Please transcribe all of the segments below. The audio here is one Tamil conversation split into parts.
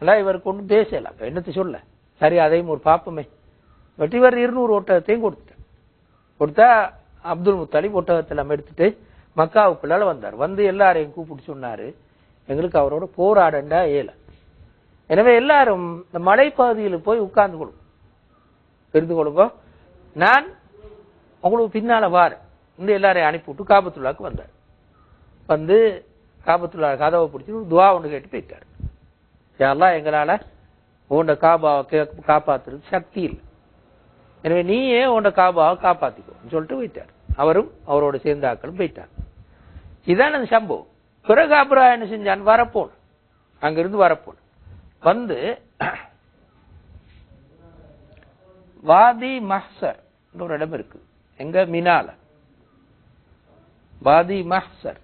எல்லாம் இவருக்கு ஒன்றும் பேசலை. அப்ப என்னத்தை சொல்ல? சரி அதையும் ஒரு பாப்பமே. பட் இவர் இருநூறு ஒட்டகத்தையும் கொடுத்துட்டார் கொடுத்தா அப்துல் முத்தாலிப் ஒட்டகத்தை எல்லாம் எடுத்துட்டு மக்காவுக்குள்ளால வந்தார். வந்து எல்லாரையும் கூப்பிட்டு சொன்னாரு எங்களுக்கு அவரோட போராடண்டா ஏல. எனவே எல்லாரும் இந்த மலைப்பகுதியில் போய் உட்கார்ந்து கொள்ளும். இருந்து கொள்ளுங்க. நான் உங்களுக்கு பின்னால வார் இந்த எல்லாரையும் அனுப்பிவிட்டு காபத்துள்ளாக்கு வந்தார். வந்து காபத்துள்ளா கதவை பிடிச்சி துவா ஒன்று கேட்டு போயிட்டார். யாரெல்லாம் எங்களால உன்னோட காபாவை காப்பாத்துறது சக்தி இல்லை. எனவே நீயே உன்னோட காபாவை காப்பாத்திக்கோன்னு சொல்லிட்டு போயிட்டார். அவரும் அவரோட சேர்ந்தாக்களும் போயிட்டார் இதான் அந்த சம்பவம். பிறகு அப்புறம் என்ன செஞ்சான்? வரப்போன் அங்கிருந்து வரப்போன் வந்து வாதி மஹ்சர் ஒரு இடம் இருக்கு. எங்க? மினால. வாதி மஹ்சர்.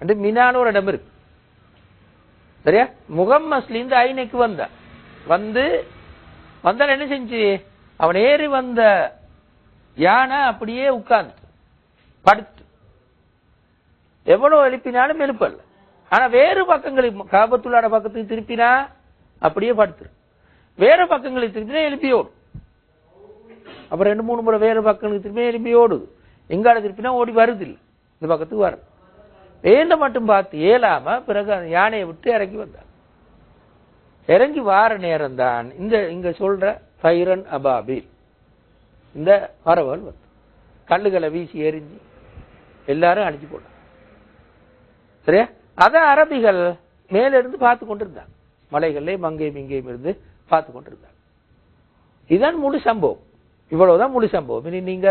அண்டு மினால ஒரு இடம் இருக்கு. சரியா? முகம்மஸ்ல இருந்து ஐனைக்கு வந்தான் வந்து வந்தால் என்ன செஞ்சு? அவன் ஏறி வந்த யானை அப்படியே உட்கார்ந்து படுத்து. எவ்வளவு எழுப்பினாலும் எழுப்பல. ஆனா வேறு பக்கங்களுக்கு காபத்துள்ளாட பக்கத்துக்கு திருப்பினா அப்படியே படுத்துரு வேறு பக்கங்களுக்கு திருப்பினா எழுப்பி ஓடும். அப்புறம் ரெண்டு மூணு முறை வேறு பக்கங்களுக்கு திருப்பி எழுப்பி ஓடுது. எங்காட திருப்பினா ஓடி வருது இல்லை இந்த பக்கத்துக்கு வரும் வேண்ட மட்டும் பார்த்து ஏலாம பிறகு அந்த யானையை விட்டு இறங்கி வந்தார் இறங்கி வார நேரம் தான் இந்த இங்க சொல்ற பைரன் அபாபில். இந்த பறவைகள் வந்து கல்லுகளை வீசி எரிஞ்சு எல்லாரும் அடிச்சு போட்டாங்க சரியா? அத அரபிகள் மேலிருந்து பார்த்து கொண்டிருந்தாங்க. மலைகள்லயும் மங்கையும் இங்கேயும் இருந்து பார்த்து கொண்டிருந்தாங்க. இதுதான் முழு சம்பவம். இவ்வளவுதான் முழு சம்பவம். இனி நீங்க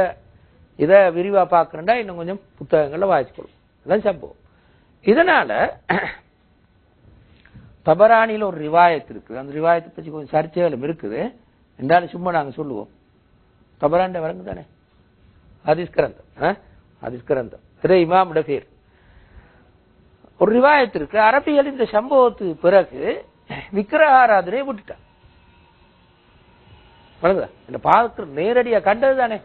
இதை விரிவா பார்க்கணும்னா இன்னும் கொஞ்சம் புத்தகங்கள்ல வாய்ச்சிக்கொள்ளும் அதான் சம்பவம் இதனால தபராணியில் ஒரு ரிவாயத் இருக்குது. அந்த ரிவாயத்தை பற்றி கொஞ்சம் சர்ச்சைகளும் இருக்குது. என்றாலும் சும்மா நாங்கள் சொல்லுவோம். தபராண்ட வரங்க தானே ஹதீஸ் கிரந்தம் ஆ? இமாம் பேர் ஒரு ரிவாயத் இருக்கு. அரபிகள் இந்த சம்பவத்துக்கு பிறகு விக்கிரக ஆராதனையை விட்டுட்டான் வணங்குதா என்ன பார்க்குற நேரடியாக கண்டது தானே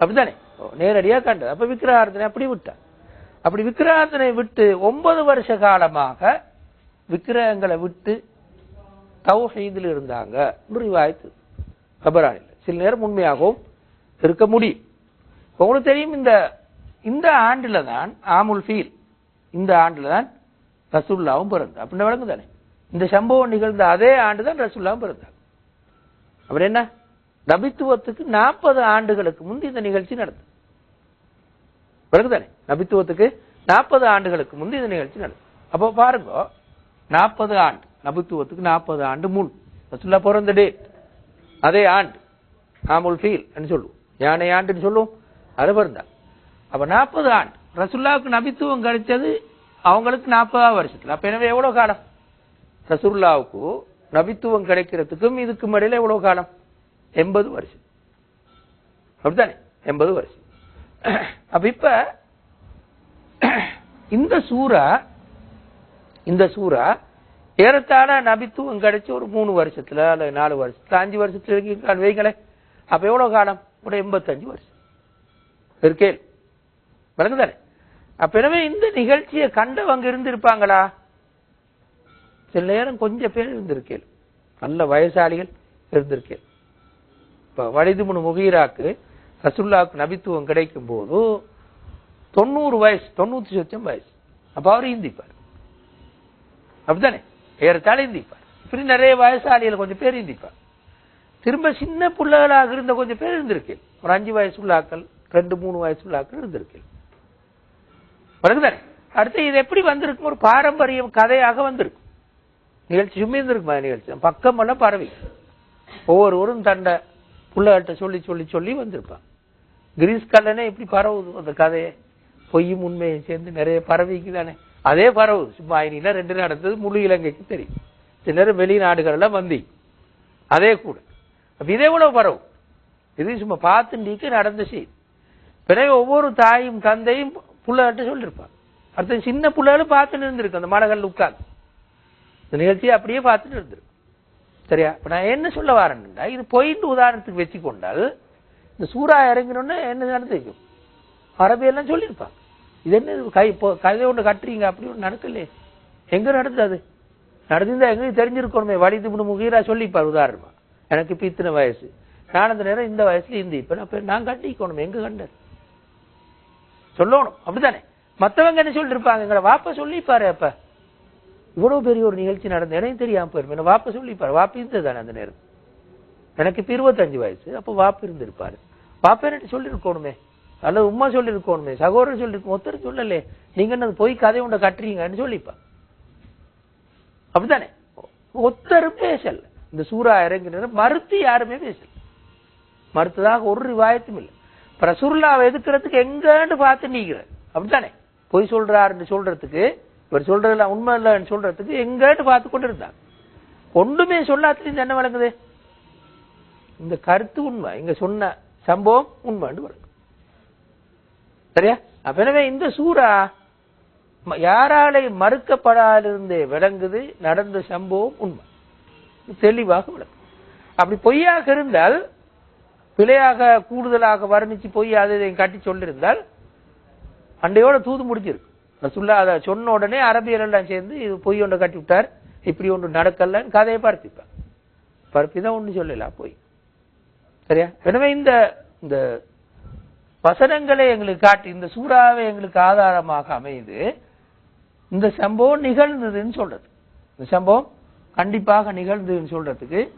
அப்படித்தானே? ஓ, நேரடியாக கண்டது. அப்போ விக்கிரக ஆராதனை அப்படி விட்டான் அப்படி விக்கிராதனை விட்டு ஒன்பது வருஷ காலமாக விக்கிரகங்களை விட்டு தௌஹீதில் இருந்தாங்க. ரிவாயத்து கபரானில் சில நேரம் உண்மையாகவும் இருக்க முடியும். உங்களுக்கு தெரியும் இந்த இந்த ஆண்டில் தான் ஆமுல் ஃபீல் இந்த ஆண்டில் தான் ரசுல்லாவும் பிறந்தார். அப்படின்னு விளங்கு தானே? இந்த சம்பவம் நிகழ்ந்த அதே ஆண்டு தான் ரசுல்லாவும் பிறந்தார். அப்புறம் என்ன? நபித்துவத்துக்கு நாற்பது ஆண்டுகளுக்கு முந்தி இந்த நிகழ்ச்சி நடந்தது. பிறகுதானே? நபித்துவத்துக்கு நாற்பது ஆண்டுகளுக்கு முந்தைய இந்த நிகழ்ச்சி நடக்கும் அப்போ பாருங்க நாற்பது ஆண்டு நபித்துவத்துக்கு நாற்பது ஆண்டு முன் ரசுல்லா பிறந்த டேட் அதே ஆண்டு ஆமுல் ஃபீல் சொல்லுவோம். யானை ஆண்டுன்னு சொல்லுவோம் அது பிறந்தா. அப்ப நாற்பது ஆண்டு ரசுல்லாவுக்கு நபித்துவம் கிடைச்சது அவங்களுக்கு நாற்பதாவது வருஷத்துல. அப்ப எனவே எவ்வளவு காலம்? ரசுல்லாவுக்கு நபித்துவம் கிடைக்கிறதுக்கும் இதுக்கும் இடையில எவ்வளவு காலம்? எண்பது வருஷம். அப்படித்தானே? எண்பது வருஷம். அப்ப இப்ப இந்த சூரா இந்த சூரா ஏறத்தாழ நபித்துவம் கிடைச்சு ஒரு மூணு வருஷத்துல அல்லது நாலு வருஷத்துல அஞ்சு வருஷத்துல இருக்கான்னு வைங்களேன் அப்ப எவ்வளவு காலம்? ஒரு எண்பத்தஞ்சு வருஷம். இருக்கே. விளங்குதானே அப்ப எனவே இந்த நிகழ்ச்சியை கண்டவங்க இருந்திருப்பாங்களா? சில நேரம் கொஞ்சம் பேர் இருந்திருக்கேன் நல்ல வயசாளிகள் இருந்திருக்கேன் இப்ப வலிதுமுனு முகீராக்கு ரசுல்லாவுக்கு நபித்துவம் கிடைக்கும் போது தொண்ணூறு வயசு தொண்ணூத்தி சொச்சம் வயசு. அப்ப அவர் இந்திப்பார். அப்படித்தானே? ஏறத்தாழ இந்திப்பார். இப்படி நிறைய வயசாளிகள் கொஞ்சம் பேர் இந்திப்பார். திரும்ப சின்ன பிள்ளைகளாக இருந்த கொஞ்சம் பேர் இருந்திருக்கேன். ஒரு அஞ்சு வயசு உள்ளாக்கள் ரெண்டு மூணு வயசு உள்ளாக்கள் இருந்திருக்கேன். வருதுதானே அடுத்து இது எப்படி வந்திருக்கும்? ஒரு பாரம்பரியம் கதையாக வந்திருக்கும். நிகழ்ச்சி சும்மா இருந்திருக்குமா நிகழ்ச்சி? பக்கமெல்லாம் பரவி ஒவ்வொருவரும் தண்டை பிள்ளைகள்கிட்ட சொல்லி சொல்லி சொல்லி வந்திருப்பான் கிரீஸ் கல்லனே இப்படி பரவுது அந்த கதையை. பொய்யும் உண்மையும் சேர்ந்து நிறைய பரவிக்கு தானே. அதே பரவு சும்மா ரெண்டு நடந்தது முழு இலங்கைக்கு தெரியும். சில நேரம் வெளிநாடுகள்லாம் வந்தி. அதே கூட. அப்ப இதே எவ்வளவு பரவும். இது சும்மா பார்த்துண்டிக்கு நடந்த செய்தி பிறகு ஒவ்வொரு தாயும் தந்தையும் பிள்ளைகிட்ட சொல்லியிருப்பாங்க அடுத்த சின்ன பிள்ளைகளும் பார்த்துட்டு இருந்திருக்கு அந்த மலைகள் உட்கார்ந்து. இந்த நிகழ்ச்சியை அப்படியே பார்த்துட்டு இருந்திருக்கு. சரியா? இப்போ நான் என்ன சொல்ல வரேன்டா இது பொயிட்டு உதாரணத்துக்கு வச்சு கொண்டால் இந்த சூறா இறங்கினோடனே என்ன நடந்திருக்கும் அரபியெல்லாம் சொல்லியிருப்பாங்க. இது என்ன இது? கை இப்போ கதை ஒன்று கட்டுறீங்க அப்படி ஒன்று நடக்கலையே. எங்க நடந்தது நடந்திருந்தா எங்களுக்கு தெரிஞ்சிருக்கணுமே. வலிது இப்படி முகீரா சொல்லிப்பார் உதாரணமா. எனக்கு இப்போ இத்தனை வயசு. நான் அந்த நேரம் இந்த வயசுல இருந்து இப்போ நான் நான் கண்டிக்கணும். எங்க கண்டது? சொல்லணும். அப்படித்தானே? மற்றவங்க என்ன சொல்லிருப்பாங்க? எங்களை வாப்ப சொல்லிப்பாரு அப்ப. இவ்வளவு பெரிய ஒரு நிகழ்ச்சி நடந்த எனக்கு தெரியாம போயிருமே. என்ன வாப்ப சொல்லிப்பாரு. வாப்ப இருந்தது தானே அந்த நேரம் எனக்கு இப்போ இருபத்தஞ்சு வயசு. அப்போ வாப்பு இருந்திருப்பாரு. வாப்ப என்ன அல்லது உமா சொல்லிருக்கோணுமே. சகோதரர் சொல்லியிருக்கோம் ஒருத்தர் சொல்லலே. நீங்க என்ன போய் கதை உண்ட கட்டுறீங்கன்னு சொல்லிப்பா. அப்படித்தானே? ஒத்தரும் பேசல. இந்த சூறா இறங்கின மறுத்து யாருமே பேசல. மறுத்ததாக ஒரு ரிவாயத்தும் இல்லை. பிரசுர்லாவை ரசூல்லாவை எதுக்குறதுக்கு எங்கன்னு பார்த்து நீக்கிற அப்படித்தானே? பொய் சொல்றாருன்னு சொல்றதுக்கு இவர் சொல்றதெல்லாம் உண்மை இல்லைன்னு சொல்றதுக்கு எங்கன்னு பார்த்து கொண்டு இருந்தாங்க ஒன்றுமே சொல்லாத்திலிருந்து என்ன வழங்குது இந்த கருத்து உண்மை. இங்க சொன்ன சம்பவம் உண்மைன்னு வழங்கும் சரியா? அப்ப எனவே இந்த சூறா ம- யாராலை மறுக்கப்படாதிருந்தே விளங்குது நடந்த சம்பவம் உண்மை. தெளிவாக விளங்கும். அப்படி பொய்யாக இருந்தால் பிழையாக கூடுதலாக வர்ணிச்சு பொய் அதை இதையும் காட்டி சொல்லியிருந்தால் அண்டையோட தூது முடிஞ்சிருக்கு. ரசுல்லா அதை சொன்ன உடனே அரபியர் எல்லாம் சேர்ந்து இது பொய் ஒன்றை கட்டி விட்டார் இப்படி ஒன்று நடக்கலன்னு கதையை பரப்பிப்பார். பரப்பி தான் ஒன்று சொல்லலாம் பொய். சரியா? எனவே இந்த இந்த வசனங்களை எங்களுக்கு காட்டி இந்த சூறாவை எங்களுக்கு ஆதாரமாக அமைது இந்த சம்பவம் நிகழ்ந்ததுன்னு சொல்றது. இந்த சம்பவம் கண்டிப்பாக நிகழ்ந்ததுன்னு சொல்றதுக்கு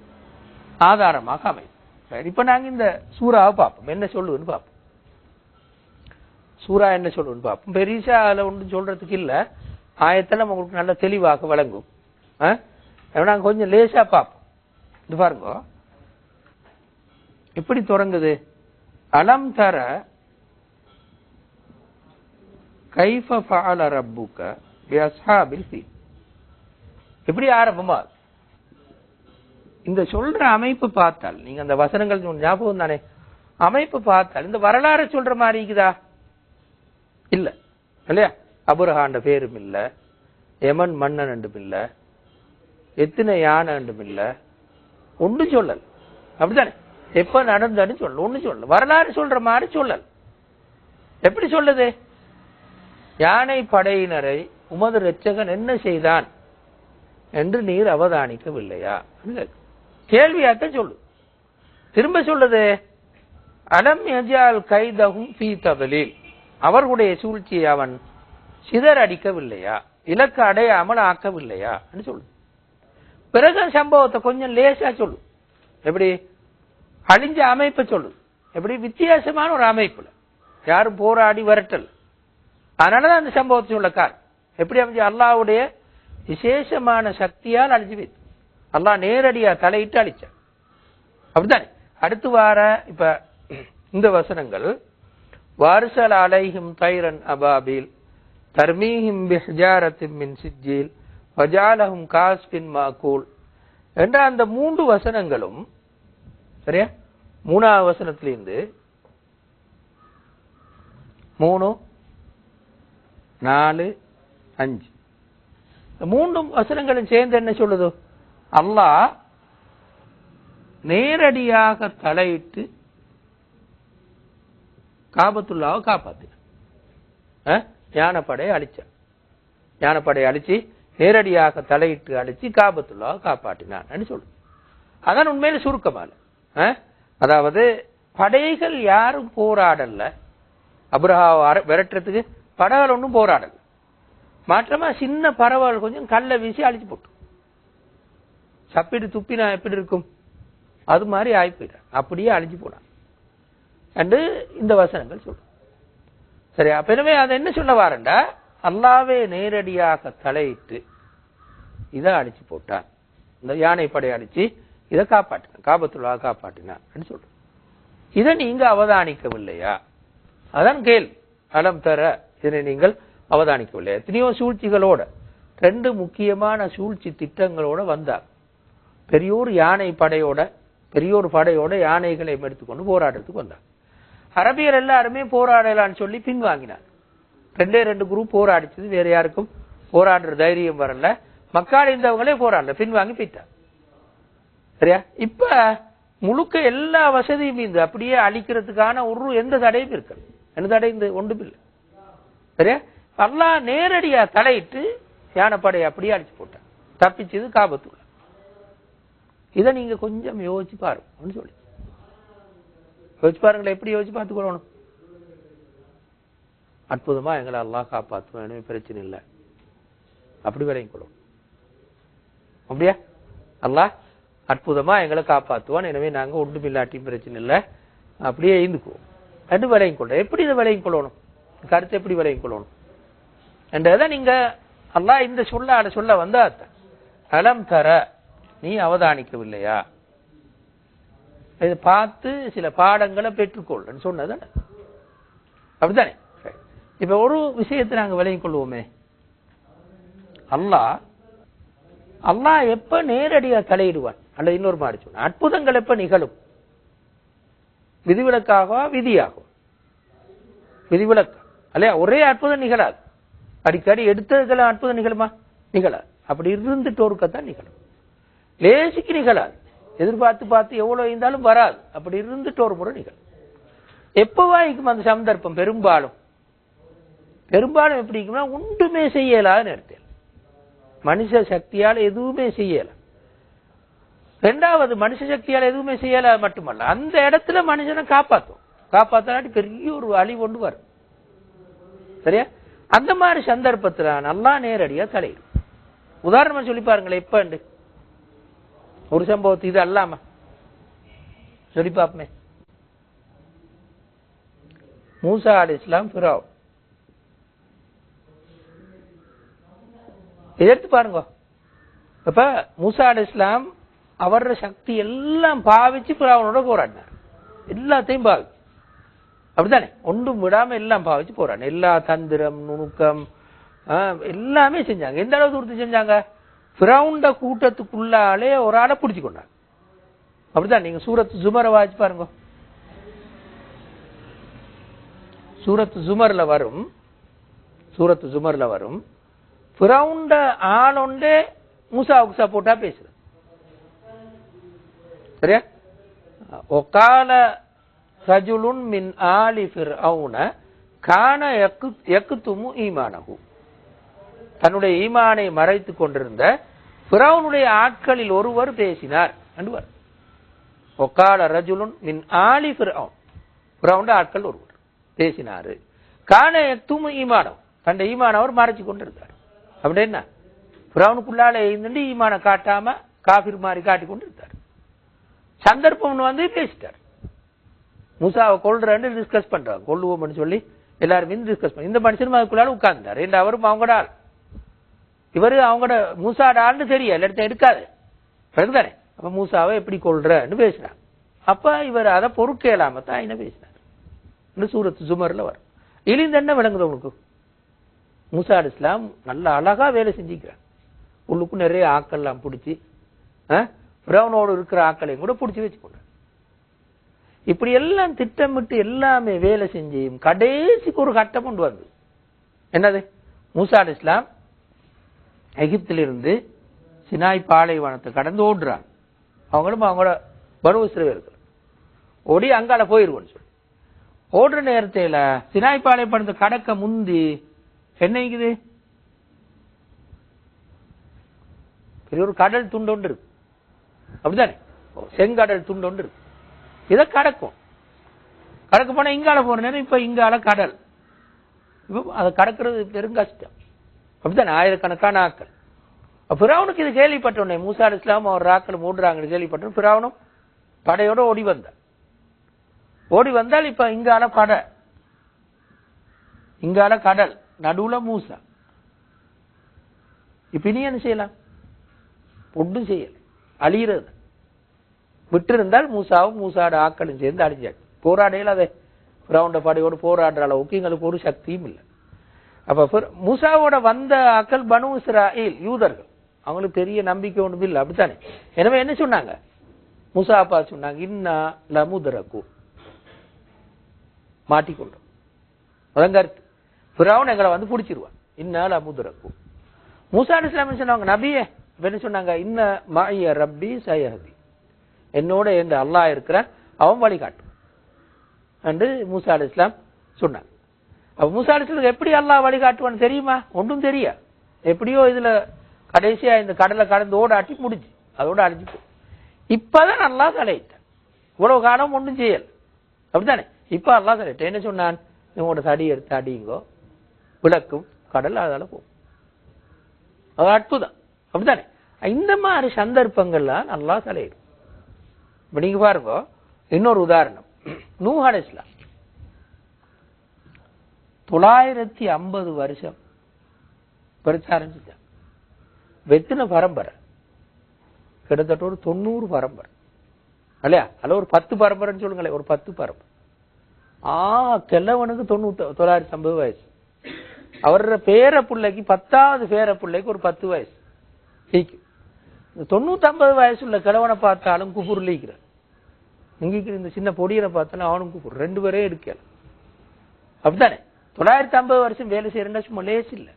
ஆதாரமாக அமைது. சரி இப்ப நாங்க இந்த சூறாவை பார்ப்போம். என்ன சொல்லுவேன்னு பார்ப்போம். சூறா என்ன சொல்லுன்னு பார்ப்போம். பெரிசா அதுல ஒன்றும் சொல்றதுக்கு இல்ல. ஆயத்தெல்லாம் உங்களுக்கு நல்ல தெளிவாக விளங்கும். ஆ? நாங்க கொஞ்சம் லேசா பார்ப்போம். இது பாருங்க. எப்படி தொடங்குது? அலம் தர கைஃப ஃபஅல ரப்புக பி அஸ்ஹாபில் ஃபீல். எப்படி ஆரம்பமா? இந்த சொல்ற அமைப்பு பார்த்தால் நீங்க அந்த வசனங்கள் ஞாபகம் தானே? அமைப்பு பார்த்தால் இந்த வரலாறு சொல்ற மாதிரி இருக்குதா? இல்ல. இல்லையா? அபுரஹாண்ட பேரும் இல்ல. எமன் மன்னன் என்றும் இல்ல. எத்தனை யானை என்றும் இல்ல. ஒன்றும் சொல்லல். அப்படித்தானே? எப்ப நடந்ததுன்னு சொல்லல ஒண்ணு சொல்லல வரலாறு சொல்ற மாதிரி சொல்லல். எப்படி சொல்லுது? யானை படையினரை உமது ரச்சகன் என்ன செய்தான்? என்று நீர் அவதானிக்கவில்லையா? கேள்வியாக்க சொல்லு. திரும்ப சொல்லுது. அலம் எஜால் கைதகும் பி தவலில் அவர்களுடைய சூழ்ச்சியை அவன் சிதறடிக்கவில்லையா? இலக்கு அடையாமல் ஆக்கவில்லையா? சொல்லு. பிறகு சம்பவத்தை கொஞ்சம் லேசா சொல்லு. எப்படி? அழிஞ்ச அமைப்பை சொல்லுது எப்படி? வித்தியாசமான ஒரு அமைப்புல. யாரும் போராடி வரட்டல். அதனாலதான் அந்த சம்பவத்தை உள்ள கார். எப்படி அமைஞ்சு? அல்லாவுடைய விசேஷமான சக்தியால் அழிஞ்சு வைத்து அல்லாஹ் நேரடியா தலையிட்டு அழிச்சான். அப்படித்தானே? அடுத்து வார இப்ப இந்த வசனங்கள் வாரிசல் அலைஹிம் தைரன் அபாபில் தர்மீஹிம் பிஹ்ஜாரத்தின் மின் சிஜில் வஜாலஹும் காஸ்பின் மாகூல். என்ற அந்த மூன்று வசனங்களும் சரியா? மூணாவது வசனத்திலிருந்து மூணு நாலு அஞ்சு. மூன்று மூன்றும் வசனங்களும் சேர்ந்து என்ன சொல்லுது? அல்லாஹ் நேரடியாக தலையிட்டு காபத்துள்ளாவை காப்பாத்தினான் ஞானப்படையை அழிச்சான் ஞானப்படையை அழிச்சு நேரடியாக தலையிட்டு அழிச்சு காபத்துள்ளாவை காப்பாற்றினான் சொல்லு அதான் உண்மையில சுருக்கமான அதாவது படைகள் யாரும் போராடல. அப்ரஹாவை விரட்டுறதுக்கு படைகள் ஒன்றும் போராடல. மாற்றமா சின்ன பறவைகள் கொஞ்சம் கல்லை வீசி அழிச்சு போட்டு. சப்பிட்டு துப்பினா எப்படி இருக்கும்? அது மாதிரி ஆகி போயிட்டான் அப்படியே அழிஞ்சு போனான். என்று இந்த வசனங்கள் சொல்லும். சரி அப்ப எனவே அதை என்ன சொல்ல வாரண்டா? அல்லாவே நேரடியாக தலையிட்டு இதை அழிச்சு போட்டான். இந்த யானை படை அடிச்சு இதை காப்பாற்றினான் காபத்துள்ளாக காப்பாற்றினான் சொல்றோம். இதை நீங்க அவதானிக்கவில்லையா? அதான் கேள் அலம் தர இதனை நீங்கள் அவதானிக்கவில்லையா? எத்தனையோ சூழ்ச்சிகளோட ரெண்டு முக்கியமான சூழ்ச்சி திட்டங்களோட வந்தார். பெரியோர் யானை படையோட பெரியோர் படையோட யானைகளை எடுத்துக்கொண்டு போராடுறதுக்கு வந்தார். அரபியர் எல்லாருமே போராடலான்னு சொல்லி பின்வாங்கினார். ரெண்டே ரெண்டு குரூப் போராடிச்சது வேற யாருக்கும் போராடுற தைரியம் வரல. மக்கள் இருந்தவங்களே போராடல பின்வாங்கி போயிட்டார். சரியா? இப்ப முழுக்க எல்லா வசதியும் இந்த அப்படியே அழிக்கிறதுக்கான ஒரு எந்த தடையும் இருக்கல எந்த தடை இந்த ஒன்றும் இல்லை சரியா? அல்லா நேரடியா தலையிட்டு யானைப்படையை அப்படியே அழிச்சு போட்டான். தப்பிச்சது காபத்துள்ள. இதை நீங்க கொஞ்சம் யோசிச்சு பாருங்க. சொல்லி யோசிச்சு பாருங்களேன் எப்படி யோசிச்சு பார்த்துக்கொள்ளணும் அற்புதமா எங்களை எல்லாம் காப்பாற்றுவோம் எனவே பிரச்சனை இல்லை. அப்படி விளையும் கொள்ளும் அப்படியா? அல்லாஹ் அற்புதமா எங்களை காப்பாற்றுவான் எனவே நாங்க ஒன்றும் இல்லாட்டியும் பிரச்சனை இல்லை. அப்படியே இருந்துக்குவோம் ரெண்டு விலையும் கொள்ளும் எப்படி இதை விலையும் கொள்ளணும்? கருத்து எப்படி விலையும் கொள்ளணும்? என்றதை நீங்க அல்லா இந்த சொல்ல அட சொல்ல வந்தா அலம் தர நீ அவதானிக்கவில்லையா? இதை பார்த்து சில பாடங்களை பெற்றுக்கொள்ளன்னு சொன்னது. அப்படித்தானே? இப்ப ஒரு விஷயத்தை நாங்க விலையும் கொள்வோமே அல்லாஹ் அல்லாஹ் எப்ப நேரடியா தலையிடுவான்? அல்லது இன்னொரு மாதிரி சொன்ன அற்புதங்கள் எப்ப நிகழும்? விதிவிலக்காகவா விதியாகும் விதிவிலக்கு. அல்லையா? ஒரே அற்புதம் நிகழாது. அடிக்கடி எடுத்ததுக்கெல்லாம் அற்புதம் நிகழுமா? நிகழாது. அப்படி இருந்துட்டு ஒருக்கத்தான் நிகழும். லேசிக்கு நிகழாது. எதிர்பார்த்து பார்த்து எவ்வளவு இருந்தாலும் வராது. அப்படி இருந்துட்டு ஒரு முறை நிகழும். எப்பவா இருக்கும் அந்த சந்தர்ப்பம்? பெரும்பாலும். பெரும்பாலும் எப்படி இருக்கும்னா ஒன்றுமே செய்யலாத நேரத்தில் மனுஷ சக்தியால் எதுவுமே செய்யல. ரெண்டாவது மனுஷ சக்தியால் எதுவுமே செய்யல மட்டுமல்ல. அந்த இடத்துல மனுஷனை காப்பாற்றும் காப்பாத்தாட்டி பெரிய ஒரு அழி கொண்டு வரும். சரியா? அந்த மாதிரி சந்தர்ப்பத்தில் நல்லா நேரடியாக தலையிடும். உதாரணமாக சொல்லி பாருங்களேன் எப்பண்டு ஒரு சம்பவத்து இது அல்லாம. சொல்லி பாப்பமே. மூசா அலி இஸ்லாம் ஃபிராவ் எதிர்த்து பாருங்க. அப்ப மூசா அலி இஸ்லாம் அவரோட சக்தி எல்லாம் பாவிச்சு பிராவனோட போராடினார். எல்லாத்தையும் பாவிச்சு. அப்படித்தானே? ஒன்றும் விடாம எல்லாம் பாவிச்சு போறான் எல்லா தந்திரம் நுணுக்கம் ஆ, எல்லாமே செஞ்சாங்க. எந்த அளவு தூரத்து செஞ்சாங்க? பிரவுண்ட கூட்டத்துக்குள்ளாலே ஒரு ஆளை பிடிச்சு கொண்டாங்க அப்படிதான் நீங்க சூரத் ஜுமரை வாசிச்சு பாருங்க. சூரத் ஜுமர்ல வரும். சூரத் ஜுமர்ல வரும். பிரவுண்ட ஆளொண்டே மூசாவுக்கு சப்போர்ட்டா பேசுது சரியா? ஒகால ரஜுலுன் மின் ஆலி ஃபிர்அவுன கான எக்குத்துமு ஈமானகு தன்னுடைய ஈமானை மறைத்துக் கொண்டிருந்த ஃபிரௌனுடைய ஆட்களில் ஒருவர் பேசினார். அண்டுவர். ஒக்கால ரஜுலுன் மின் ஆலி அவன் ஃபிரௌனுடைய ஆட்கள் ஒருவர் பேசினார். கான எத்தும் ஈமானம் தன்னுடைய ஈமான அவர் மறைச்சு கொண்டிருந்தார். அப்படின்னா என்ன? ஃபிரௌனுக்குள்ளால இருந்து ஈமான காட்டாம காபிர் மாதிரி காட்டி கொண்டிருந்தார். சந்தர்ப்பம் வந்து பேசிட்டார். மூசாவை கொள்றேன்னு டிஸ்கஸ் பண்றாங்க. கொள்ளுவோம்னு சொல்லி எல்லாருமே டிஸ்கஸ் பண்ண இந்த மனுஷனும் அதுக்குள்ளால உட்கார்ந்தார். ரெண்டு அவரும் அவங்களோட ஆள். இவரு அவங்களோட மூசாடான்னு ஆள்னு தெரியும் எல்லாத்தையும் எடுக்காது தானே அப்ப மூசாவை எப்படி கொள்றன்னு பேசினார். அப்ப இவர் அதை பொறுக்கேலாம தான் என்ன பேசினார். இந்த சூரத் சுமர்ல வரும். இழிந்து என்ன விளங்குது உனக்கு மூசா இஸ்லாம் நல்ல அழகா வேலை செஞ்சுக்கிறார். உள்ளுக்கும் நிறைய ஆக்கள்லாம் பிடிச்சி பிரவுனோடு இருக்கிற ஆக்களையும் கூட பிடிச்சி வச்சுக்கொண்டார் இப்படி எல்லாம் திட்டமிட்டு எல்லாமே வேலை செஞ்சு கடைசிக்கு ஒரு கட்டம் கொண்டு வருது என்னது? மூசா அலி இஸ்லாம் எகிப்திலிருந்து சினாய் பாலைவனத்தை கடந்து ஓடுறான். அவங்களும் அவங்களோட பருவ சிறுவர்கள். ஓடி அங்கால போயிருவோம்னு சொல்லி. ஓடுற நேரத்தில் சினாய் பாலைவனத்தை கடக்க முந்தி என்ன இருக்குது? பெரிய ஒரு கடல் துண்டு ஒன்று இருக்கு. அப்படிதானே? ஓ, செங்கடல் துண்டு ஒன்று இருக்கு. இதை கடக்கும். கடக்க போனால் இங்கால போற நேரம் இப்போ இங்கால கடல். அதை கடக்கிறது பெரும் கஷ்டம். அப்படித்தானே ஆயிரக்கணக்கான ஆக்கள். பிராவனுக்கு இது கேள்விப்பட்டோன்னே மூசா அலி இஸ்லாம் அவர் ஆக்கள் மூடுறாங்கன்னு கேள்விப்பட்டோம் பிராவனும் படையோட ஓடி வந்தார் ஓடி வந்தால் இப்போ இங்கால படை. இங்கால கடல். நடுவில் மூசா. இப்போ இனி என்ன செய்யலாம்? ஒன்றும் செய்யலை. அழிகிறது விட்டிருந்தால் மூசாவும் மூசாட ஆக்களும் சேர்ந்து அழிஞ்சாள். போராடையில் அதை ரவுண்ட படையோடு போராடுற அளவுக்கு எங்களுக்கு ஒரு சக்தியும் இல்லை. அப்போ மூசாவோட வந்த ஆக்கள் பனு இஸ்ராயில் யூதர்கள். அவங்களுக்கு பெரிய நம்பிக்கை ஒன்றும் இல்லை அப்படித்தானே? எனவே என்ன சொன்னாங்க? மூசா அப்பா சொன்னாங்க இன்னா லமுதரகு. மாட்டிக்கொண்டோம். அதான் கருத்து பிறவன் எங்களை வந்து பிடிச்சிருவான். இன்னா லமுதரகு. மூசா அலி சொன்னாங்க? நபியே என்ன சொன்னாங்க இன்ன மாய ரப்பி சயஹதி. என்னோட இந்த அல்லாஹ் இருக்கிறான் அவன் வழிகாட்டு என்று மூசா அலி இஸ்லாம் சொன்னாங்க. அப்ப மூசா அலி இஸ்லாம் எப்படி அல்லாஹ் வழிகாட்டுவான்னு தெரியுமா? ஒன்றும் தெரிய எப்படியோ இதுல கடைசியா இந்த கடலை கடந்து ஓடாட்டி முடிஞ்சு. அதோட அழிஞ்சு இப்பதான் நல்லா தலையிட்டான் இவ்வளவு காலம் ஒன்றும் செய்யல. அப்படித்தானே? இப்ப அல்லா தலையிட்டேன் என்ன சொன்னான்? உங்களோட தடி எடுத்து அடியுங்கோ. விளக்கும். கடல் அதால போகும். அது அற்புதம். அப்படித்தானே? இந்த மாதிரி சந்தர்ப்பங்கள்லாம் நல்லா தலையிடும். இப்போ நீங்கள் பாருங்க இன்னொரு உதாரணம். நூஹ் அலைஹிஸ்ஸலாம் தொள்ளாயிரத்தி ஐம்பது வருஷம் பிரச்சாரம் செஞ்சாங்க. வெத்தின பரம்பரை. கிட்டத்தட்ட ஒரு தொண்ணூறு பரம்பரை. இல்லையா? அல்ல ஒரு பத்து பரம்பரைன்னு சொல்லுங்களேன் ஒரு பத்து பரம்பரை. ஆ கெல்லவனுக்கு தொண்ணூத்தி தொள்ளாயிரத்தி ஐம்பது வயசு. அவரோட பேர பிள்ளைக்கு பத்தாவது பேர பிள்ளைக்கு ஒரு பத்து வயசு. இந்த தொண்ணூத்தம்பது வயசுள்ள வயசு உள்ள கிழவனை பார்த்தாலும் குபுர் லீக்கிறார். இங்கே இருக்கிற இந்த சின்ன பொடியனை பார்த்தாலும் அவனும் குபுர் ரெண்டு பேரே இருக்கல அப்படித்தானே? தொள்ளாயிரத்தி ஐம்பது வருஷம் வேலை செய்யறா சும்மா லேஸ் இல்லை.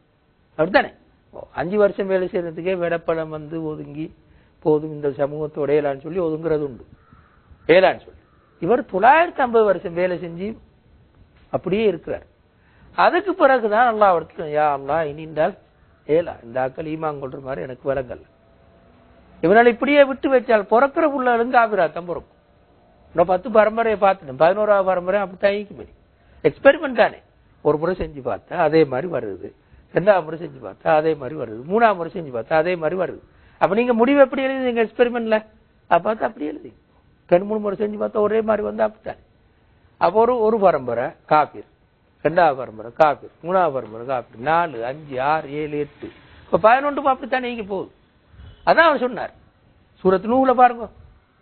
அப்படித்தானே? ஓ, அஞ்சு வருஷம் வேலை செய்யறதுக்கே வெடப்பழம் வந்து ஒதுங்கி போதும் இந்த சமூகத்தோட ஏலான்னு சொல்லி ஒதுங்குறது உண்டு. ஏலான்னு சொல்லி. இவர் தொள்ளாயிரத்தி ஐம்பது வருஷம் வேலை செஞ்சு அப்படியே இருக்கிறார். அதுக்கு பிறகுதான் அல்லா அவருக்கு யா அல்லா இனிந்தால் ஏலா இந்த ஆக்கள் ஈமான் கொள்ற மாதிரி எனக்கு விலங்கல் இவனால் இப்படியே விட்டு வச்சால் பிறக்கிற புள்ளகளும் காபிராத்தான் பிறக்கும் நான் பத்து பரம்பரையை பார்த்துட்டேன் பதினோராவது பரம்பரை அப்படித்தான் ஈக்குமே எக்ஸ்பெரிமெண்ட் தானே. ஒரு முறை செஞ்சு பார்த்தா அதே மாதிரி வருது. ரெண்டாவது முறை செஞ்சு பார்த்தா அதே மாதிரி வருது. மூணாவது முறை செஞ்சு பார்த்தா அதே மாதிரி வருது. அப்போ நீங்கள் முடிவு எப்படி எழுதுங்க எக்ஸ்பெரிமெண்ட்டில் அதை பார்த்து அப்படி எழுதி ரெண்டு மூணு முறை செஞ்சு பார்த்தா ஒரே மாதிரி வந்து அப்படித்தான்? அப்போ ஒரு ஒரு பரம்பரை காப்பீர் ரெண்டாவது பரம்பரை காப்பீர் மூணாவது பரம்பரை காப்பீர் நாலு அஞ்சு ஆறு ஏழு எட்டு. இப்போ பதினொன்றும் அப்படித்தானே இங்கே போகுது. அதான் அவர் சொன்னார். சூரத் நூகில் பாருங்க.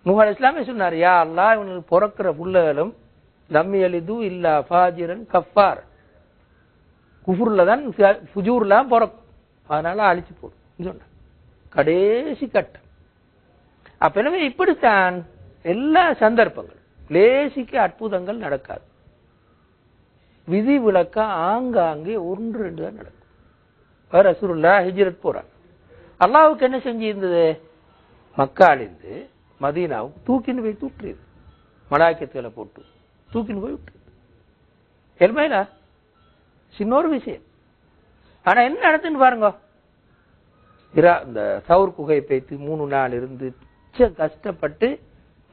நூகல் இஸ்லாமே சொன்னார் யா அல்லா இவனுக்கு பிறக்கிற புள்ளகளும் லம்மி அலிது இல்லா ஃபாஜிரன் கஃபார். குஃபூரில் தான் ஃபுஜூர்லாம் பிறக்கும். அதனால் அழிச்சு போடும் சொன்னார். கடைசி கட்டம். அப்ப எனவே இப்படித்தான் எல்லா சந்தர்ப்பங்களும் லேசிக்கு அற்புதங்கள் நடக்காது. விதி விளக்க ஆங்காங்கே ஒன்று ரெண்டு தான் நடக்கும். ரசூலுல்லா ஹிஜ்ரத் போறாங்க அல்லாவுக்கு என்ன செஞ்சு இருந்தது மக்காலிருந்து மதீனாவுக்கு தூக்கின்னு போய் தூட்டுறது மலாக்கியத்துகளை போட்டு தூக்கின்னு போய் விட்டுருது எல்மையிலா சின்னொரு விஷயம். ஆனா என்ன நடத்துன்னு பாருங்க. இரா இந்த சவுர் குகை பேத்து மூணு நாள் இருந்து கஷ்டப்பட்டு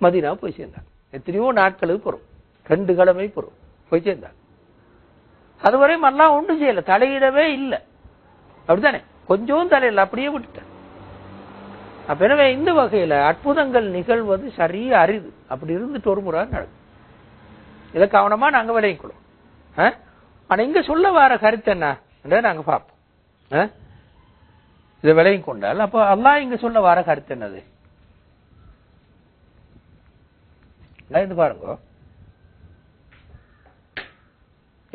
மதீனா போய் சேர்ந்தாங்க எத்தனையோ நாட்களுக்கு போறோம். ரெண்டு கிழமை போறோம். போய் சேர்ந்தாங்க அதுவரையும் எல்லாம் ஒன்றும் செய்யல. தலையிடவே இல்லை. அப்படித்தானே? கொஞ்சம் தலையில் அப்படியே விட்டுட்டேன். அப்ப எனவே இந்த வகையில அற்புதங்கள் நிகழ்வது சரியா அரிது. அப்படி இருந்துட்டு ஒரு முறை நடக்கும். இதை கவனமா நாங்க விளைவிக்கணும் ஆ? ஆனா இங்க சொல்ல வர கருத்து என்ன? என்றதை நாங்க பார்ப்போம். ஆ? இதை விளையும் கொண்டால் அப்ப அல்லா இங்க சொல்ல வர கருத்து என்னது? இது பாருங்க.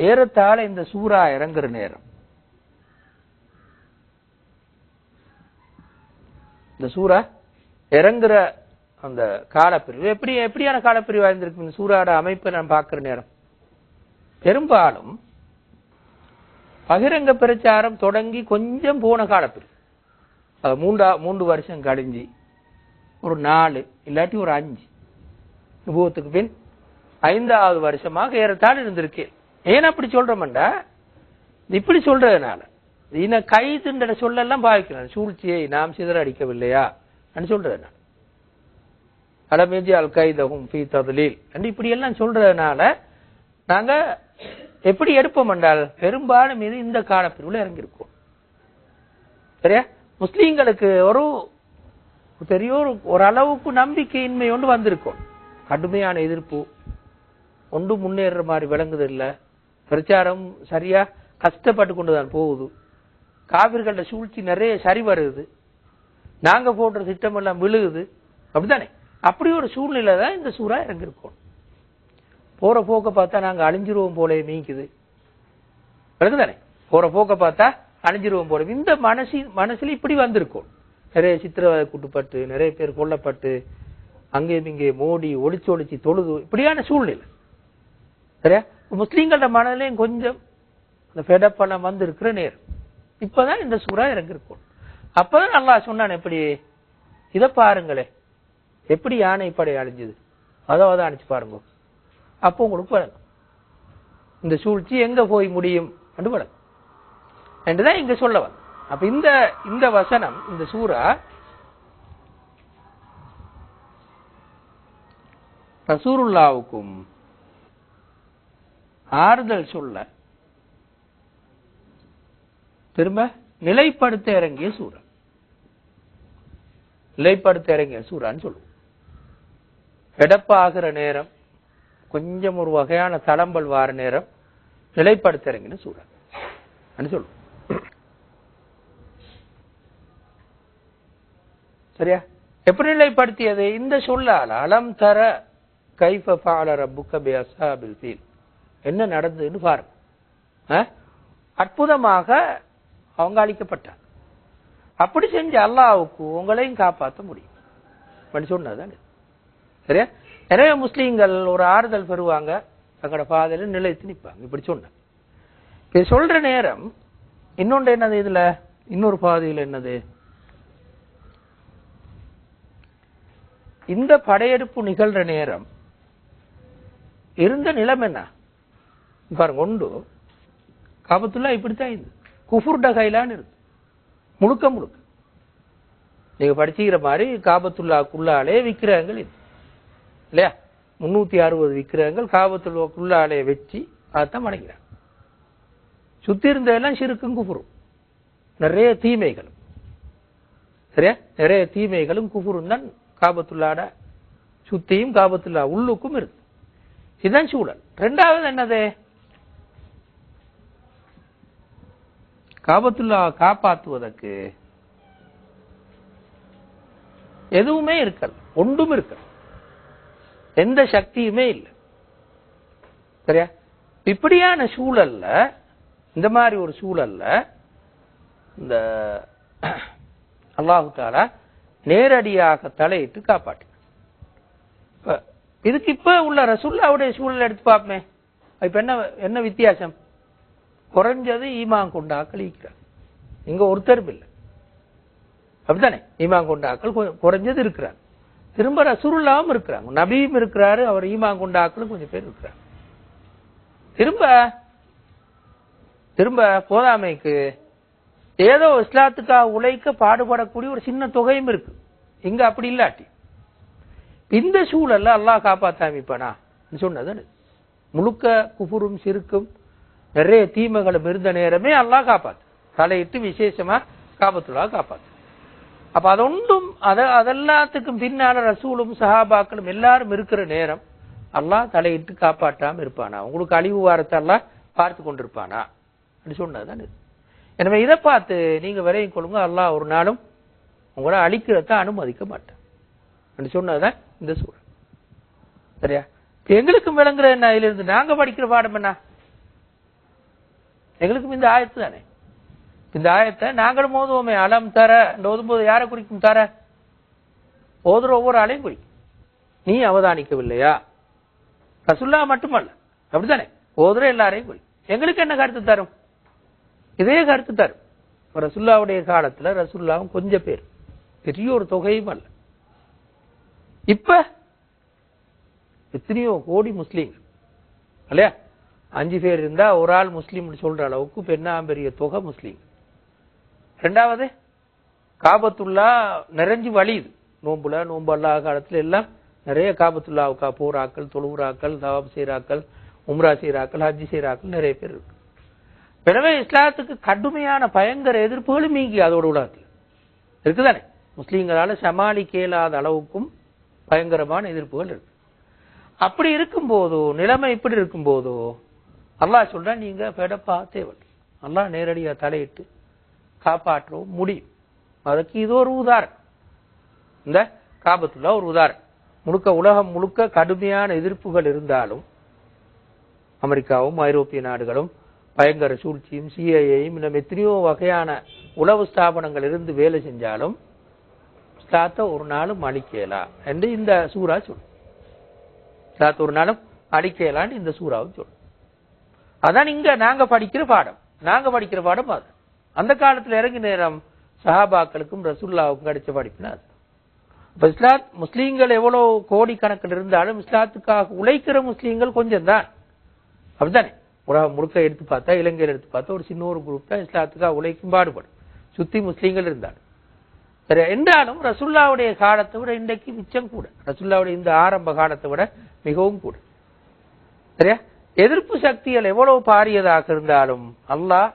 ஏறத்தாழ இந்த சூறா இறங்குற நேரம். இந்த சூறா இறங்குற அந்த காலப்பிரிவு எப்படி எப்படியான காலப்பிரிவு இருந்திருக்கு இந்த சூறாட அமைப்பை நான் பார்க்கிற நேரம். பெரும்பாலும் பகிரங்க பிரச்சாரம் தொடங்கி கொஞ்சம் போன காலப்பிரிவு. அது மூன்றா மூன்று வருஷம் கழிஞ்சு ஒரு நாலு இல்லாட்டி ஒரு அஞ்சு. நுபுவத்துக்கு பின் ஐந்தாவது வருஷமாக ஏறத்தாழ் இருந்திருக்கு. ஏன் அப்படி சொல்றோம்டா? இப்படி சொல்றதுனால. இன கைதுன்ற சொல்லெல்லாம் பாவிக்கிறேன் சூழ்ச்சியை நாம் சிதற அடிக்கவில்லையா சொல்றேன் அலமேஜி அல் கைதகும் ஃபி ததலீல். இப்படி எல்லாம் சொல்றதுனால நாங்க எப்படி எடுப்போம் என்றால் பெரும்பாலும் இது இந்த காலப்பிரிவில் இறங்கியிருக்கோம். சரியா? முஸ்லீம்களுக்கு ஒரு பெரிய ஒரு ஓரளவுக்கு நம்பிக்கையின்மை ஒன்று வந்திருக்கும். கடுமையான எதிர்ப்பு. ஒன்று முன்னேறுற மாதிரி விளங்குது இல்லை? பிரச்சாரம் சரியா கஷ்டப்பட்டு கொண்டுதான் போகுது. காவிர்கள சூழ்ச்சி நிறைய சரி வருது. நாங்க போடுற திட்டம் எல்லாம் விழுகுது. அப்படித்தானே? அப்படி ஒரு சூழ்நிலை தான் இந்த சூறா இறங்கிருக்கோம் போற போக்க பார்த்தா நாங்க அழிஞ்சிருவோம் போலே மீக்குது விளக்குதானே? போற போக்க பார்த்தா அழிஞ்சிருவோம் போல. இந்த மனசு மனசுல இப்படி வந்திருக்கும். நிறைய சித்திரவதை கூட்டுப்பட்டு நிறைய பேர் கொல்லப்பட்டு அங்கேயும் இங்கே மோடி ஒளிச்சு ஒளிச்சு தொழுது இப்படியான சூழ்நிலை. சரியா? முஸ்லீம்களோட மனதிலையும் கொஞ்சம் இந்த ஃபெடப்பெல்லாம் வந்து இருக்கிற நேரம். இப்பதான் இந்த சூறா இறங்கிருக்கும் அப்பதான் நல்லா சொன்னான் எப்படி? இதை பாருங்களே. எப்படி யானை படை அழிஞ்சது? அதாவது அணைச்சு பாருங்க. அப்போ உங்களுக்கு வழங்கும். இந்த சூழ்ச்சி எங்க போய் முடியும்? என்று வழங்கும். என்றுதான் இங்க சொல்ல வந்த அப்ப இந்த இந்த வசனம் இந்த சூறா ரசூருல்லாவுக்கும் ஆறுதல் சொல்ல திரும்ப நிலைப்படுத்த இறங்கிய சூரன். நிலைப்படுத்த இறங்கிய சூறான்னு சொல்லுவோம். எடப்பாகிற நேரம் கொஞ்சம் ஒரு வகையான தளம்பல் வார நேரம் நிலைப்படுத்த இறங்கின சூறா சொல்லுவோம். சரியா? எப்படி நிலைப்படுத்தியது? இந்த சொல்லால் அலம் தர கைஃப ஃபால ரப்புக்க பி அஸ்ஹாபில் ஃபீல். என்ன நடந்ததுன்னு பாருங்க ஆ? அற்புதமாக அவங்க அழிக்கப்பட்டார். அப்படி செஞ்ச அல்லாவுக்கு உங்களையும் காப்பாற்ற முடியும். அப்படி சொன்னதான் சரியா? நிறைய முஸ்லீம்கள் ஒரு ஆறுதல் பெறுவாங்க. தங்களோட பாதையில நிலைத்து நிற்பாங்க. இப்படி சொன்ன இப்ப சொல்ற நேரம் இன்னொன்று என்னது இதுல? இன்னொரு பாதையில் என்னது? இந்த படையெடுப்பு நிகழ்ற நேரம் இருந்த நிலம் என்ன? பாருங்க ஒன்று காபத்துல்லா இப்படித்தான் இது. குஃபுர்ட கைலான்னு இருக்கு. முழுக்க முழுக்க. நீங்க படிச்சுக்கிற மாதிரி காபத்துல்லாக்குள்ளாலே விக்கிரகங்கள் இது. இல்லையா? முன்னூத்தி அறுபது விக்கிரகங்கள் காபத்துல்லாக்குள்ளாலே வச்சு அதைத்தான் வணங்கிறாங்க சுத்தி இருந்ததெல்லாம் சிறுக்கும் குஃபுரும் நிறைய தீமைகளும். சரியா? நிறைய தீமைகளும் குஃபுரும் தான் காபத்துள்ளாட சுத்தியும் காபத்துல்லா உள்ளுக்கும் இருக்கு. இதுதான் சூழல். ரெண்டாவது என்னது? காபத்துல்லா காப்பாற்றுவதற்கு எதுவுமே இருக்கல் ஒன்றும் இருக்கல். எந்த சக்தியுமே இல்லை. சரியா? இப்படியான சூழல்ல இந்த மாதிரி ஒரு சூழல்ல இந்த அல்லாஹு தாலா நேரடியாக தலையிட்டு காப்பாட்டு இதுக்கு இப்ப உள்ள ரசுல்லாவுடைய சூழல் எடுத்து பார்ப்போமே. இப்ப என்ன என்ன வித்தியாசம்? குறைஞ்சது ஈமான் கொண்டாக்கள் ஈக்கிறார் இங்க ஒருத்தரும் இல்லை அப்படித்தானே? ஈமான் கொண்டாக்கள் குறைஞ்சது இருக்கிறாங்க திரும்ப ரசூருல்லாவும் இருக்கிறாங்க. நபியும் இருக்கிறாரு அவர் ஈமான் கொண்டாக்களும் கொஞ்சம் பேர் இருக்கிறாங்க. திரும்ப திரும்ப போதாமைக்கு ஏதோ இஸ்லாத்துக்காக உழைக்க பாடுபடக்கூடிய ஒரு சின்ன தொகையும் இருக்கு. இங்க அப்படி இல்லாட்டி. இந்த சூழல்ல அல்லாஹ் காப்பாத்தாமிப்பானா சொன்னது முழுக்க குஃபுரும் சிறுக்கும் நிறைய தீமைகளும் இருந்த நேரமே அல்லா காப்பாத்து. தலையிட்டு விசேஷமா காபத்துள்ளா காப்பாத்து. அப்ப அதொன்றும் அத அதெல்லாத்துக்கும் பின்னால ரசூலும் சஹாபாக்களும் எல்லாரும் இருக்கிற நேரம் அல்லாஹ் தலையிட்டு காப்பாற்றாம இருப்பானா? உங்களுக்கு அழிவு வாரத்தை எல்லாம் பார்த்து கொண்டிருப்பானா? அப்படி சொன்னதுதான் இது. எனவே இதை பார்த்து நீங்க விரையும் கொள்ளுங்க அல்லாஹ் ஒரு நாளும் உங்களை அழிக்கிறத அனுமதிக்க மாட்டேன். அப்படி சொன்னதுதான் இந்த சூழல். சரியா? எங்களுக்கும் விளங்குற என்ன இதுல இருந்து நாங்க படிக்கிற பாடம் என்ன? எங்களுக்கும் இந்த ஆயத்து தானே? இந்த ஆயத்தை நாங்களும் ஓதுவோமே அலம் தர ஓதும்போது யாரை குறிக்கும் தர? ஓதுற ஒவ்வொரு ஆளையும் குறிக்கும். நீ அவதானிக்கவில்லையா? ரசுல்லா மட்டுமல்ல. அப்படித்தானே? ஓதுற எல்லாரையும் குறிக்கும். எங்களுக்கு என்ன கருத்து தரும்? இதே கருத்து தரும். ரசுல்லாவுடைய காலத்துல ரசுல்லாவும் கொஞ்சம் பேர். பெரிய ஒரு தொகையும் அல்ல. இப்ப எத்தனையோ கோடி முஸ்லீம் இல்லையா? அஞ்சு பேர் இருந்தா ஒரு ஆள் முஸ்லீம்னு சொல்ற அளவுக்கு பெண்ணாம் பெரிய தொகை முஸ்லீம். ரெண்டாவது காபத்துல்லா நிறைஞ்சு வழியுது நோம்புல நோம்பு அல்லாத காலத்துல எல்லாம் நிறைய காபத்துல்லாவுக்கா போராக்கள் தொழுவுராக்கள் தவாப் செய்றாக்கள் உம்ரா செய்றாக்கள் ஹஜ்ஜி செய்கிறாக்கள் நிறைய பேர் இருக்கு. எனவே இஸ்லாத்துக்கு கடுமையான பயங்கர எதிர்ப்புகளும் நீங்கி அதோட உலகத்தில் இருக்குதானே? முஸ்லீம்களால சமாளிக்க இயலாத அளவுக்கும் பயங்கரமான எதிர்ப்புகள் இருக்கு. அப்படி இருக்கும்போதோ நிலைமை இப்படி இருக்கும்போதோ அல்லாஹ் சொல்றான் நீங்க பெடப்பா தேவன். அல்லாஹ் நேரடியா தலையிட்டு காப்பாற்றவும் முடியும். அதுக்கு இது ஒரு உதாரணம். இந்த காபத்துள்ள ஒரு உதாரணம். முழுக்க உலகம் முழுக்க கடுமையான எதிர்ப்புகள் இருந்தாலும் அமெரிக்காவும் ஐரோப்பிய நாடுகளும் பயங்கர சூழ்ச்சியும் சிஐஏயும் இன்னும் எத்தனையோ வகையான உளவு ஸ்தாபனங்கள் இருந்து வேலை செஞ்சாலும் இஸ்லாத்தை ஒரு நாளும் அழிக்கலாம் என்று இந்த சூறா சொல்லும். இஸ்லாத்தை ஒரு நாளும் அழிக்கலான்னு இந்த சூறாவும் சொல்லும். அதான் இங்க நாங்க படிக்கிற பாடம். நாங்க படிக்கிற பாடம் அது. அந்த காலத்தில் இறங்கி நேரம் சஹாபாக்களுக்கும் ரசூல்லாவுக்கும் கிடைச்ச படிப்புனா அது. இஸ்லாத் முஸ்லீம்கள் எவ்வளவு கோடிக்கணக்கில் இருந்தாலும் இஸ்லாத்துக்காக உழைக்கிற முஸ்லீம்கள் கொஞ்சம் தான் அப்படித்தானே? உலகம் முழுக்க எடுத்து பார்த்தா இலங்கையில் எடுத்து பார்த்தா ஒரு சின்ன ஒரு குரூப் தான் இஸ்லாத்துக்காக உழைக்கும் பாடுபடும். சுத்தி முஸ்லீம்கள் இருந்தாலும். சரி என்றாலும் ரசுல்லாவுடைய காலத்தை விட இன்றைக்கு மிச்சம் கூட. ரசுல்லாவுடைய இந்த ஆரம்ப காலத்தை விட மிகவும் கூட. சரியா? எதிர்ப்பு சக்திகள் எவ்வளவு பாரியதாக இருந்தாலும் அல்லாஹ்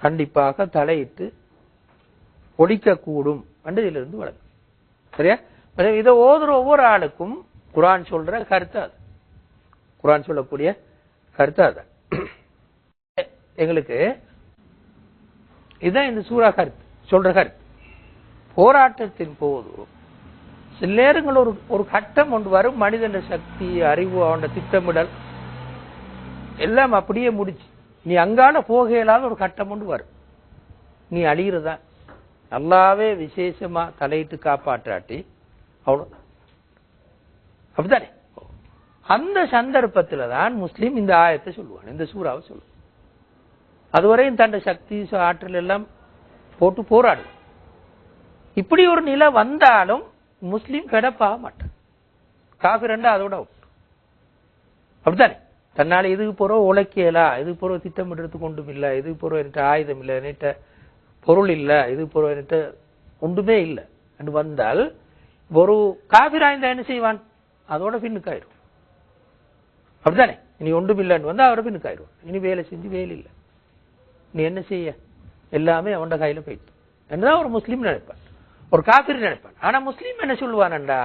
கண்டிப்பாக தலையிட்டு ஒழிக்கக்கூடும் என்று இதிலிருந்து வழங்கும் சரியா இதை ஓதுற ஒவ்வொரு ஆளுக்கும் குரான் சொல்ற கருத்து அது. குரான் சொல்லக்கூடிய கருத்து அது. எங்களுக்கு இதுதான் இந்த சூறா கருத்து சொல்ற கருத்து. போராட்டத்தின் போது சில நேரங்கள் ஒரு ஒரு கட்டம் ஒன்று வரும். மனிதன சக்தி அறிவு அவன திட்டமிடல். எல்லாம் அப்படியே முடிச்சு. நீ அங்கால போக இயலாத ஒரு கட்டம் ஒன்று வரும். நீ அழிகிறதா நல்லாவே விசேஷமா தலையிட்டு காப்பாற்றாட்டி அவ்வளோ. அப்படித்தானே? அந்த சந்தர்ப்பத்தில் தான் முஸ்லீம் இந்த ஆயத்தை சொல்லுவான் இந்த சூறாவை சொல்லுவான். அதுவரையும் தன் சக்தி ஆற்றல் எல்லாம் போட்டு போராடுவான் இப்படி ஒரு நிலை வந்தாலும் முஸ்லீம் கிடப்பாக மாட்டான். காபிரண்டா அதோட அவுட் அப்படித்தானே? தன்னால் இதுக்கு போகிறோம் உழைக்கலா. இதுக்கு போகிறோம் திட்டமிடுறதுக்கு ஒன்றும் இல்லை. இதுக்கு போகிறோம் என்கிட்ட ஆயுதம் இல்ல. என்கிட்ட பொருள் இல்ல. இதுக்கு போகிறோம் என்கிட்ட ஒன்றுமே இல்லை. என்று வந்தால் ஒரு காபிராய்ந்தா என்ன செய்வான்? அதோட பின்னுக்காயிரும் அப்படித்தானே? இனி ஒன்றும் இல்லைன்னு வந்து அவரை பின்னுக்காயிரும் இனி வேலை செஞ்சு வேலை இல்லை. நீ என்ன செய்ய? எல்லாமே அவன்ட கையில் போயிட்டு என்னதான் ஒரு முஸ்லீம் நினைப்பான் ஒரு காபிர் நினைப்பான். ஆனா முஸ்லீம் என்ன சொல்லுவானண்டா?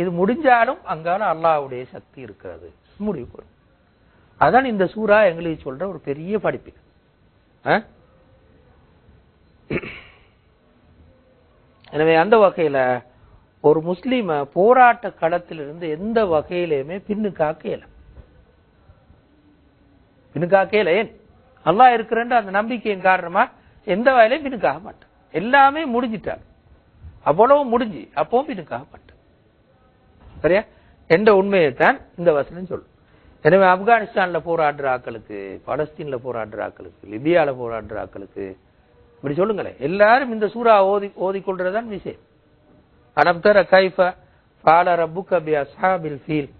இது முடிஞ்சாலும் அங்கால அல்லாஹ்வுடைய சக்தி இருக்காது. முடிவு போடும் அதான் இந்த சூறா எங்களுக்கு சொல்ற ஒரு பெரிய படிப்பு. எனவே அந்த வகையில ஒரு முஸ்லீம போராட்ட களத்திலிருந்து எந்த வகையிலுமே பின்னு காக்கையில பின்னு காக்கையில ஏன்? அல்லாஹ் இருக்கிறன்ற அந்த நம்பிக்கையின் காரணமா எந்த வகையிலையும் பின்னுக்காக மாட்டான். எல்லாமே முடிஞ்சிட்டார் அவ்வளவு முடிஞ்சு. அப்பவும் பின்னுக்காக மாட்டான் சரியா? என்ற உண்மையைத்தான் இந்த வசனம் சொல்லும். எனவே ஆப்கானிஸ்தான்ல போராடுற ஆக்களுக்கு பலஸ்தீன்ல போராடுற ஆக்களுக்கு லிபியால போராடுற ஆக்களுக்கு இப்படி சொல்லுங்களேன். எல்லாரும் இந்த சூறா ஓதி ஓதிக்கொள்றதுதான் விஷயம். அனப்தர தர கைஃப ஃபால ரப்புக பி அசாபில் ஃபீல்.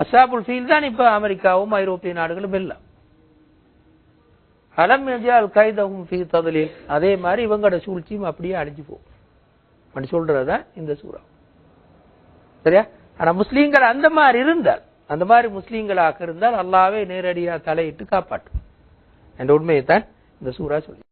அசாபுல் ஃபீல் தான் இப்ப அமெரிக்காவும் ஐரோப்பிய நாடுகளும் எல்லாம். அலம் எஜால் கைதகும் ஃபீ ததலில். அதே மாதிரி இவங்களோட சூழ்ச்சியும் அப்படியே அழிஞ்சு போகும். அப்படி சொல்றதுதான் இந்த சூறா. சரியா? ஆனா முஸ்லீம்கள் அந்த மாதிரி இருந்தால் அந்த மாதிரி முஸ்லீம்களாக இருந்தால் அல்லாவே நேரடியாக தலையிட்டு காப்பாற்றும். என்ற உண்மையைத்தான் இந்த சூறா சொல்லி